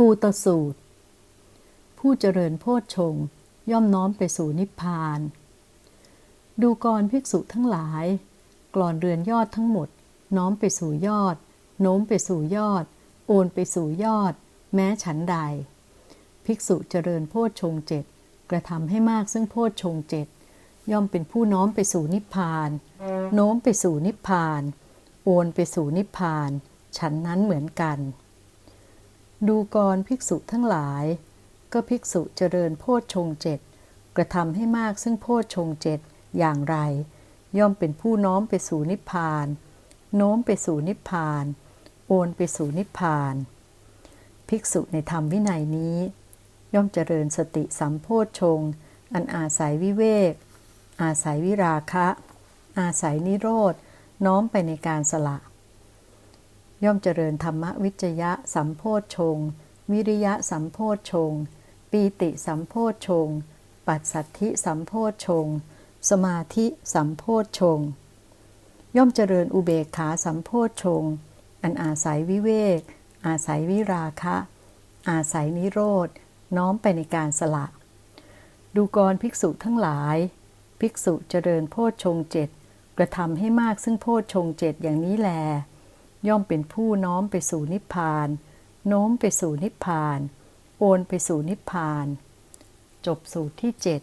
กูตสูตร ผู้เจริญโพชฌงย่อมน้อมไปสู่นิพพาน ดูกรภิกษุทั้งหลาย กรอนเรือนยอดทั้งหมด น้อมไปสู่ยอด โน้มไปสู่ยอด โอนไปสู่ยอด แม้ฉันใด ภิกษุเจริญโพชฌงเจ็ดกระทำให้มากซึ่งโพชฌงเจ็ดย่อมเป็นผู้น้อมไปสู่นิพพาน โน้มไปสู่นิพพาน โอนไปสู่นิพพาน ฉันนั้นเหมือนกัน ดูกรภิกษุทั้งหลาย ก็ภิกษุเจริญโพชฌงเจ็ดกระทำให้มากซึ่งโพชฌงเจ็ดอย่างไร ย่อมเป็นผู้น้อมไปสู่นิพพาน โน้มไปสู่นิพพาน โอนไปสู่นิพพาน ภิกษุในธรรมวินัยนี้ ย่อมเจริญสติสัมโพชฌงอันอาศัยวิเวก อาศัยวิราคะ อาศัยนิโรธน้อมไปในการสละ ย่อมเจริญธรรมวิจยะสัมโพชฌงวิริยะสัมโพชฌงปีติสัมโพชฌงปัสสัทธิสัมโพชฌงสมาธิสัมโพชฌงย่อมเจริญอุเบกขาสัมโพชฌงอันอาศัยวิเวก อาศัยวิราคะ อาศัยนิโรธ น้อมไปในการสละ ดูกรภิกษุทั้งหลาย ภิกษุเจริญโพชฌงเจ็ดกระทำให้มากซึ่งโพชฌงเจ็ดอย่างนี้แล ย่อมเป็นผู้น้อมไปสู่นิพพาน โน้มไปสู่นิพพาน โอนไปสู่นิพพาน จบสูตรที่เจ็ด